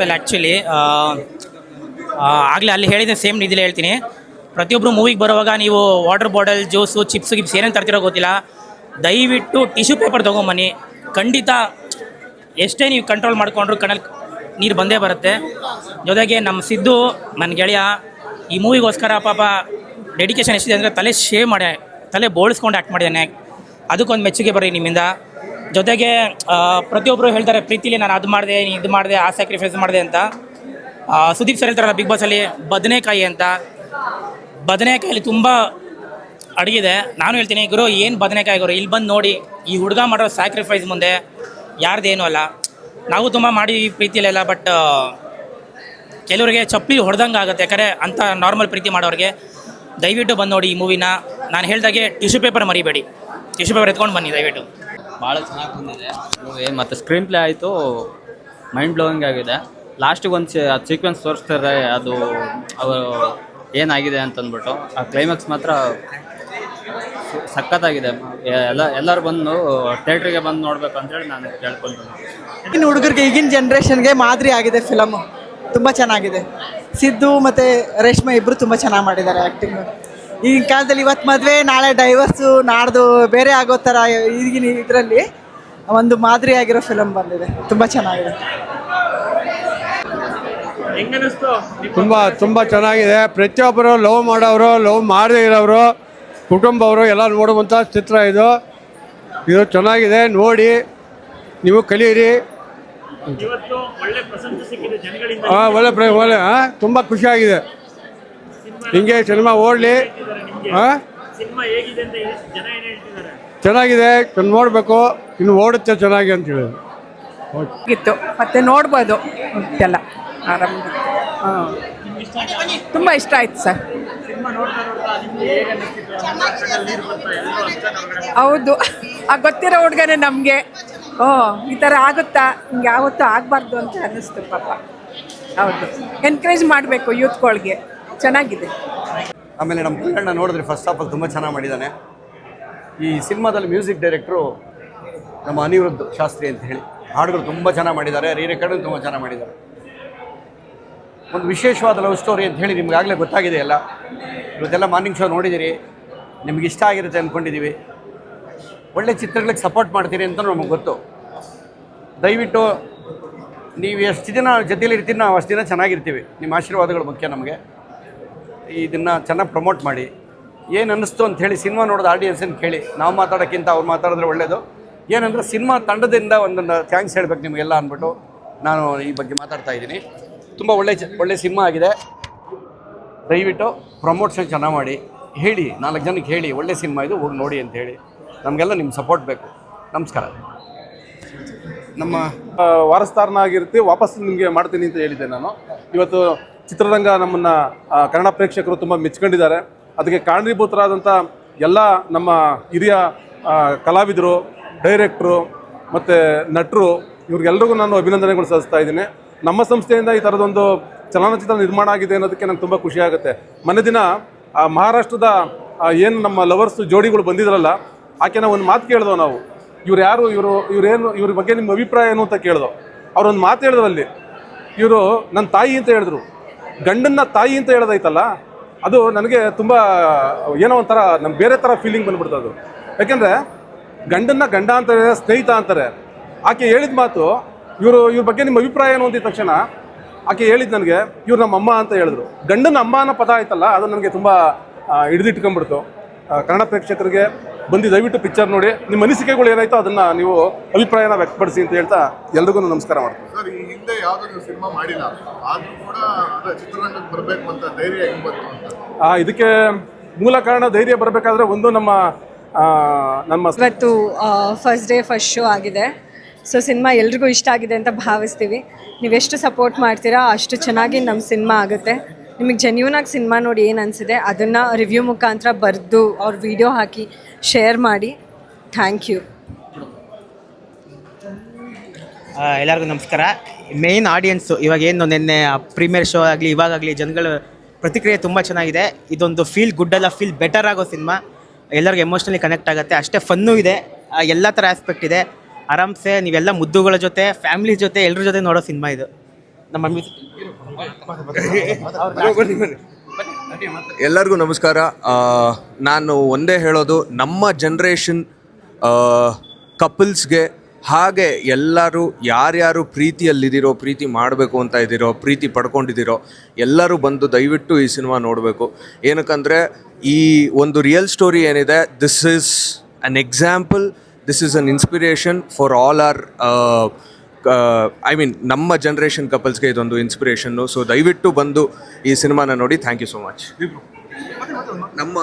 Actually ಆಗಲೇ ಅಲ್ಲಿ ಹೇಳಿದ್ದೆ ಸೇಮ್ ಇದಿಲ್ಲ ಹೇಳ್ತೀನಿ. ಪ್ರತಿಯೊಬ್ಬರು ಮೂವಿಗೆ ಬರುವಾಗ ನೀವು ವಾಟರ್ ಬಾಟಲ್ ಜ್ಯೂಸು ಚಿಪ್ಸ್ ಗಿಪ್ಸ್ ಏನೇನು ತರ್ತಿರೋ ಗೊತ್ತಿಲ್ಲ. ದಯವಿಟ್ಟು ಟಿಶ್ಯೂ ಪೇಪರ್ ತೊಗೊಂಬನ್ನಿ. ಖಂಡಿತ ಎಷ್ಟೇ ನೀವು ಕಂಟ್ರೋಲ್ ಮಾಡಿಕೊಂಡ್ರು ಕಣ್ಣಲ್ಲಿ ನೀರು ಬಂದೇ ಬರುತ್ತೆ. ಜೊತೆಗೆ ನಮ್ಮ ಸಿದ್ದು ನನ್ನ ಗೆಳೆಯ, ಈ ಮೂವಿಗೋಸ್ಕರ ಪಾಪ ಡೆಡಿಕೇಶನ್ ಎಷ್ಟಿದೆ ಅಂದರೆ ತಲೆ ಶೇವ್ ಮಾಡಿ, ತಲೆ ಬೋಳಿಸ್ಕೊಂಡು ಆ್ಯಕ್ಟ್ ಮಾಡಿದ್ದಾನೆ. ಅದಕ್ಕೊಂದು ಮೆಚ್ಚುಗೆ ಬರ್ರಿ ನಿಮ್ಮಿಂದ. ಜೊತೆಗೆ ಪ್ರತಿಯೊಬ್ಬರು ಹೇಳ್ತಾರೆ, ಪ್ರೀತಿಲಿ ನಾನು ಅದು ಮಾಡಿದೆ ಇದು ಮಾಡಿದೆ, ಆ ಸ್ಯಾಕ್ರಿಫೈಸ್ ಮಾಡಿದೆ ಅಂತ. ಸುದೀಪ್ ಸರ್ ಹೇಳ್ತಾರಲ್ಲ ಬಿಗ್ ಬಾಸಲ್ಲಿ ಬದನೆಕಾಯಿ ಅಂತ. ಬದನೆಕಾಯಲ್ಲಿ ತುಂಬ ಅಡಗಿದೆ. ನಾನು ಹೇಳ್ತೀನಿ, ಗುರು, ಏನು ಬದನೆಕಾಯಿ ಗುರು? ಇಲ್ಲಿ ಬಂದು ನೋಡಿ, ಈ ಹುಡುಗ ಮಾಡೋ ಸ್ಯಾಕ್ರಿಫೈಸ್ ಮುಂದೆ ಯಾರ್ದೇನೂ ಅಲ್ಲ. ನಾವು ತುಂಬ ಮಾಡಿ ಪ್ರೀತಿಯಲ್ಲೆಲ್ಲ ಬಟ್ ಕೆಲವರಿಗೆ ಚಪ್ಪಲಿ ಹೊಡೆದಂಗೆ ಆಗುತ್ತೆ. ಯಾಕಂದರೆ ಅಂಥ ನಾರ್ಮಲ್ ಪ್ರೀತಿ ಮಾಡೋರಿಗೆ, ದಯವಿಟ್ಟು ಬಂದು ನೋಡಿ ಈ ಮೂವಿನ ನಾನು ಹೇಳ್ದಾಗೆ ಟಿಶ್ಯೂ ಪೇಪರ್ ಮರಿಬೇಡಿ. ಟಿಶ್ಯೂ ಪೇಪರ್ ಎತ್ಕೊಂಡು ಬನ್ನಿ, ದಯವಿಟ್ಟು. ಭಾಳ ಚೆನ್ನಾಗಿ ಬಂದಿದೆ. ಮೂವಿ ಮತ್ತು ಸ್ಕ್ರೀನ್ ಪ್ಲೇ ಆಯಿತು. ಮೈಂಡ್ ಬ್ಲೋಯಿಂಗ್ ಆಗಿದೆ. ಲಾಸ್ಟಿಗೆ ಒಂದು ಸೀಕ್ವೆನ್ಸ್ ತೋರಿಸ್ತಾರೆ. ಅದು ಅವರು ಏನಾಗಿದೆ ಅಂತಂದ್ಬಿಟ್ಟು. ಆ ಕ್ಲೈಮ್ಯಾಕ್ಸ್ ಮಾತ್ರ ಸಖತ್ತಾಗಿದೆ. ಎಲ್ಲ ಎಲ್ಲರೂ ಬಂದು ಥಿಯೇಟ್ರಿಗೆ ಬಂದು ನೋಡ್ಬೇಕು ಅಂತೇಳಿ ನಾನು ಕೇಳ್ಕೊಳ್ತೀನಿ ಈಗಿನ ಹುಡುಗರಿಗೆ, ಈಗಿನ ಜನ್ರೇಷನ್ಗೆ ಮಾದರಿ ಆಗಿದೆ ಫಿಲಮು ತುಂಬ ಚೆನ್ನಾಗಿದೆ. ಸಿದ್ದು ಮತ್ತು ರೇಷ್ಮೆ ಇಬ್ಬರು ತುಂಬ ಚೆನ್ನಾಗಿ ಮಾಡಿದ್ದಾರೆ ಆ್ಯಕ್ಟಿಂಗ್ ಈಗಿನ ಕಾಲದಲ್ಲಿ ಇವತ್ತು ಮದುವೆ ನಾಳೆ ಡೈವರ್ಸು ನಾಡ್ದು ಬೇರೆ ಆಗೋ ಥರ ಈಗಿನ ಇದರಲ್ಲಿ ಒಂದು ಮಾದರಿಯಾಗಿರೋ ಫಿಲಮ್ ಬಂದಿದೆ. ತುಂಬ ಚೆನ್ನಾಗಿದೆ. ತುಂಬ ತುಂಬ ಚೆನ್ನಾಗಿದೆ. ಪ್ರತಿಯೊಬ್ಬರು ಲವ್ ಮಾಡೋರು ಲವ್ ಮಾಡದೇ ಇರೋರು ಕುಟುಂಬವರು ಎಲ್ಲ ನೋಡುವಂಥ ಚಿತ್ರ ಇದು. ಇದು ಚೆನ್ನಾಗಿದೆ. ನೋಡಿ ನೀವು ಕಲಿಯಿರಿ. ಹಾಂ ಒಳ್ಳೆ ಪ್ರ ಒಳ್ಳೆ ಹಾಂ ತುಂಬ ಖುಷಿಯಾಗಿದೆ. ಹಿಂಗೆ ಸಿನಿಮಾ ಓಡಲಿ. ಚೆನ್ನಾಗಿದೆ ನೋಡಬೇಕು ಇನ್ನು ಓಡುತ್ತೆ ಚೆನ್ನಾಗಿ ಅಂತ ಹೇಳಿದ್ರು. ಇತ್ತು ಮತ್ತೆ ನೋಡ್ಬೋದು ಎಲ್ಲ ಆರಾಮ ಹಾಂ. ತುಂಬ ಇಷ್ಟ ಆಯ್ತು ಸರ್. ಹೌದು. ಆ ಗೊತ್ತಿರೋ ಹುಡುಗನೇ ನಮಗೆ. ಓ ಈ ಥರ ಆಗುತ್ತಾ? ಹಿಂಗೆ ಯಾವತ್ತೂ ಆಗಬಾರ್ದು ಅಂತ ಅನ್ನಿಸ್ತು ಪಾಪ. ಹೌದು. ಎನ್ಕರೇಜ್ ಮಾಡಬೇಕು ಯೂತ್ಗಳಿಗೆ ಚೆನ್ನಾಗಿದೆ. ಆಮೇಲೆ ನಮ್ಮ ಕನ್ನಡ ನೋಡಿದ್ರೆ ಫಸ್ಟ್ ಆಫ್ ಆಲ್ ತುಂಬ ಚೆನ್ನಾಗಿ ಮಾಡಿದ್ದಾನೆ ಈ ಸಿನಿಮಾದಲ್ಲಿ ಮ್ಯೂಸಿಕ್ ಡೈರೆಕ್ಟ್ರು ನಮ್ಮ ಅನಿರುದ್ಧ ಶಾಸ್ತ್ರಿ ಅಂತ ಹೇಳಿ. ಹಾಡುಗಳು ತುಂಬ ಚೆನ್ನಾಗಿ ಮಾಡಿದ್ದಾರೆ, ರೀ ರೆಕಾರ್ಡ್ ತುಂಬ ಚೆನ್ನಾಗಿ ಮಾಡಿದ್ದಾರೆ. ಒಂದು ವಿಶೇಷವಾದ ಲವ್ ಸ್ಟೋರಿ ಅಂತ ಹೇಳಿ ನಿಮ್ಗಾಗಲೇ ಗೊತ್ತಾಗಿದೆ ಎಲ್ಲ. ಇವತ್ತೆಲ್ಲ ಮಾರ್ನಿಂಗ್ ಶೋ ನೋಡಿದ್ದೀರಿ ನಿಮ್ಗೆ ಇಷ್ಟ ಆಗಿರುತ್ತೆ ಅಂದ್ಕೊಂಡಿದ್ದೀವಿ ಒಳ್ಳೆ ಚಿತ್ರಗಳಿಗೆ ಸಪೋರ್ಟ್ ಮಾಡ್ತೀರಿ ಅಂತ ನಮಗೆ ಗೊತ್ತು. ದಯವಿಟ್ಟು ನೀವು ಎಷ್ಟು ದಿನ ಜೊತೆಯಲ್ಲಿ ಇರ್ತೀರಿ, ನಾವು ಅಷ್ಟು ದಿನ ಚೆನ್ನಾಗಿರ್ತೀವಿ. ನಿಮ್ಮ ಆಶೀರ್ವಾದಗಳು ಮುಖ್ಯ ನಮಗೆ. ಇದನ್ನು ಚೆನ್ನಾಗಿ ಪ್ರಮೋಟ್ ಮಾಡಿ. ಏನು ಅನ್ನಿಸ್ತು ಅಂತ ಹೇಳಿ ಸಿನಿಮಾ ನೋಡೋದು ಆಡಿಯನ್ಸನ್ನು ಕೇಳಿ. ನಾವು ಮಾತಾಡೋಕ್ಕಿಂತ ಅವ್ರು ಮಾತಾಡಿದ್ರೆ ಒಳ್ಳೆಯದು ಏನಂದ್ರೆ ಸಿನಿಮಾ ತಂಡದಿಂದ ಒಂದೊಂದು ಥ್ಯಾಂಕ್ಸ್ ಹೇಳ್ಬೇಕು ನಿಮಗೆಲ್ಲ ಅಂದ್ಬಿಟ್ಟು ನಾನು ಈ ಬಗ್ಗೆ ಮಾತಾಡ್ತಾ ಇದ್ದೀನಿ. ತುಂಬ ಒಳ್ಳೆ ಒಳ್ಳೆ ಸಿನಿಮಾ ಆಗಿದೆ. ದಯವಿಟ್ಟು ಪ್ರಮೋಷನ್ ಚೆನ್ನಾಗಿ ಮಾಡಿ. ಹೇಳಿ, ನಾಲ್ಕು ಜನಕ್ಕೆ ಹೇಳಿ, ಒಳ್ಳೆ ಸಿನಿಮಾ ಇದು, ಹೋಗಿ ನೋಡಿ ಅಂತ ಹೇಳಿ. ನಮಗೆಲ್ಲ ನಿಮ್ಮ ಸಪೋರ್ಟ್ ಬೇಕು. ನಮಸ್ಕಾರ. ನಮ್ಮ ವಾರಸ್ತಾರನಾಗಿರ್ತೀವಿ ವಾಪಸ್ ನಿಮಗೆ ಮಾಡ್ತೀನಿ ಅಂತ ಹೇಳಿದ್ದೆ ನಾನು. ಇವತ್ತು ಚಿತ್ರರಂಗ ನಮ್ಮನ್ನು ಕನ್ನಡ ಪ್ರೇಕ್ಷಕರು ತುಂಬ ಮೆಚ್ಕೊಂಡಿದ್ದಾರೆ. ಅದಕ್ಕೆ ಕಾರಣೀಭೂತರಾದಂಥ ಎಲ್ಲ ನಮ್ಮ ಹಿರಿಯ ಕಲಾವಿದರು, ಡೈರೆಕ್ಟ್ರು ಮತ್ತು ನಟರು ಇವ್ರಿಗೆಲ್ಲರಿಗೂ ನಾನು ಅಭಿನಂದನೆಗಳು ಸಲ್ಲಿಸ್ತಾ ಇದ್ದೀನಿ. ನಮ್ಮ ಸಂಸ್ಥೆಯಿಂದ ಈ ಥರದೊಂದು ಚಲನಚಿತ್ರ ನಿರ್ಮಾಣ ಆಗಿದೆ ಅನ್ನೋದಕ್ಕೆ ನಂಗೆ ತುಂಬ ಖುಷಿ ಮನೆ ದಿನ ಮಹಾರಾಷ್ಟ್ರದ ಏನು ನಮ್ಮ ಲವರ್ಸ್ ಜೋಡಿಗಳು ಬಂದಿದ್ರಲ್ಲ, ಆಕೆನ ಒಂದು ಮಾತು ಕೇಳಿದೋ ನಾವು. ಇವ್ರು ಯಾರು, ಇವರು, ಇವರೇನು, ಇವ್ರ ಬಗ್ಗೆ ನಿಮ್ಮ ಅಭಿಪ್ರಾಯ ಏನು ಅಂತ ಕೇಳ್ದೋ. ಅವ್ರೊಂದು ಮಾತು ಹೇಳಿದ್ರು ಅಲ್ಲಿ. ಇವರು ನನ್ನ ತಾಯಿ ಅಂತ ಹೇಳಿದ್ರು. ಗಂಡನ್ನ ತಾಯಿ ಅಂತ ಹೇಳೋದೈತಲ್ಲ ಅದು ನನಗೆ ತುಂಬ ಏನೋ ಒಂಥರ ನಮ್ಗೆ ಬೇರೆ ಥರ ಫೀಲಿಂಗ್ ಬಂದ್ಬಿಡ್ತು ಅದು. ಯಾಕೆಂದರೆ ಗಂಡನ್ನ ಗಂಡ ಅಂತಾರೆ, ಸ್ನೇಹಿತ ಅಂತಾರೆ. ಆಕೆ ಹೇಳಿದ ಮಾತು, ಇವರು, ಇವ್ರ ಬಗ್ಗೆ ನಿಮ್ಮ ಅಭಿಪ್ರಾಯ ಏನು ಅಂದಿದ ತಕ್ಷಣ ಆಕೆ ಹೇಳಿದ್ದು ನನಗೆ, ಇವ್ರು ನಮ್ಮ ಅಮ್ಮ ಅಂತ ಹೇಳಿದ್ರು. ಗಂಡನ ಅಮ್ಮ ಅನ್ನೋ ಪದ ಆಯ್ತಲ್ಲ, ಅದು ನನಗೆ ತುಂಬ ಹಿಡಿದಿಟ್ಕೊಂಡ್ಬಿಡ್ತು. ಕನ್ನಡ ಪ್ರೇಕ್ಷಕರಿಗೆ ಬಂದು ದಯವಿಟ್ಟು ಪಿಕ್ಚರ್ ನೋಡಿ. ನಿಮ್ಮ ಅನಿಸಿಕೆಗಳು ಏನಾಯ್ತೋ ಅದನ್ನ ನೀವು ಅಭಿಪ್ರಾಯನ ವ್ಯಕ್ತಪಡಿಸಿ ಅಂತ ಹೇಳ್ತಾ ಎಲ್ರಿಗೂ ನಮಸ್ಕಾರ ಮಾಡ್ತೀನಿ. ಸರ್ ಈ ಹಿಂದೆ ಯಾವುದೋ ನೀವು ಸಿನಿಮಾ ಮಾಡಿಲ್ಲ. ಆದ್ರೂ ಕೂಡ ಚಿತ್ರರಂಗಕ್ಕೆ ಬರಬೇಕು ಅಂತ ಧೈರ್ಯ ಹೆಂಗೆ ಬಂತು ಅಂತ? ಆ, ಇದಕ್ಕೆ ಮೂಲ ಕಾರಣ ಧೈರ್ಯ ಬರಬೇಕಾದ್ರೆ ಒಂದು ನಮ್ಮ ನಮ್ಮ ಇವತ್ತು ಫಸ್ಟ್ ಡೇ ಫಸ್ಟ್ ಶೋ ಆಗಿದೆ. ಸೊ ಸಿನಿಮಾ ಎಲ್ರಿಗೂ ಇಷ್ಟ ಆಗಿದೆ ಅಂತ ಭಾವಿಸ್ತೀವಿ. ನೀವೆಷ್ಟು ಸಪೋರ್ಟ್ ಮಾಡ್ತೀರಾ ಅಷ್ಟು ಚೆನ್ನಾಗಿ ನಮ್ಮ ಸಿನಿಮಾ ಆಗುತ್ತೆ. ನಿಮಗೆ ಜೆನ್ಯೂನಾಗಿ ಸಿನಿಮಾ ನೋಡಿ ಏನು ಅನಿಸಿದೆ ಅದನ್ನು ರಿವ್ಯೂ ಮುಖಾಂತರ ಬರೆದು ಅವ್ರ ವಿಡಿಯೋ ಹಾಕಿ ಶೇರ್ ಮಾಡಿ. ಥ್ಯಾಂಕ್ ಯು ಆ, ಎಲ್ಲರಿಗೂ ನಮಸ್ಕಾರ. ಮೇಯ್ನ್ ಆಡಿಯನ್ಸು ಇವಾಗ ಏನು ನಿನ್ನೆ ಪ್ರೀಮಿಯರ್ ಶೋ ಆಗಲಿ ಇವಾಗಲಿ ಜನಗಳ ಪ್ರತಿಕ್ರಿಯೆ ತುಂಬ ಚೆನ್ನಾಗಿದೆ. ಇದೊಂದು ಫೀಲ್ ಗುಡ್ ಅಲ್ಲ ಫೀಲ್ ಬೆಟರ್ ಆಗೋ ಸಿನಿಮಾ ಎಲ್ಲರಿಗೂ ಎಮೋಷ್ನಲಿ ಕನೆಕ್ಟ್ ಆಗುತ್ತೆ. ಅಷ್ಟೇ ಫನ್ನೂ ಇದೆ. ಎಲ್ಲ ಥರ ಆಸ್ಪೆಕ್ಟ್ ಇದೆ. ಆರಾಮ್ಸೆ ನೀವೆಲ್ಲ ಮುದ್ದುಗಳ ಜೊತೆ ಫ್ಯಾಮಿಲಿ ಜೊತೆ ಎಲ್ಲರ ಜೊತೆ ನೋಡೋ ಸಿನಿಮಾ ಇದು. ನಮ್ಮ ಮ್ಯೂಸಿಕ್ ಎಲ್ಲರಿಗೂ ನಮಸ್ಕಾರ. ನಾನು ಒಂದೇ ಹೇಳೋದು ನಮ್ಮ ಜನ್ರೇಷನ್ ಕಪಲ್ಸ್ಗೆ ಹಾಗೆ ಎಲ್ಲರೂ ಯಾರ್ಯಾರು ಪ್ರೀತಿಯಲ್ಲಿದ್ದೀರೋ ಪ್ರೀತಿ ಮಾಡಬೇಕು ಅಂತ ಇದ್ದೀರೋ ಪ್ರೀತಿ ಪಡ್ಕೊಂಡಿದ್ದೀರೋ ಎಲ್ಲರೂ ಬಂದು ದಯವಿಟ್ಟು ಈ ಸಿನಿಮಾ ನೋಡಬೇಕು. ಏನಕ್ಕಂದರೆ ಈ ಒಂದು ರಿಯಲ್ ಸ್ಟೋರಿ ಏನಿದೆ this is an example this is an inspiration for all are I mean ನಮ್ಮ ಜನ್ರೇಷನ್ ಕಪಲ್ಸ್ಗೆ ಇದೊಂದು ಇನ್ಸ್ಪಿರೇಷನ್ನು ಸೊ ದಯವಿಟ್ಟು ಬಂದು ಈ ಸಿನಿಮಾನ ನೋಡಿ. ಥ್ಯಾಂಕ್ ಯು ಸೊ ಮಚ್ ನಮ್ಮ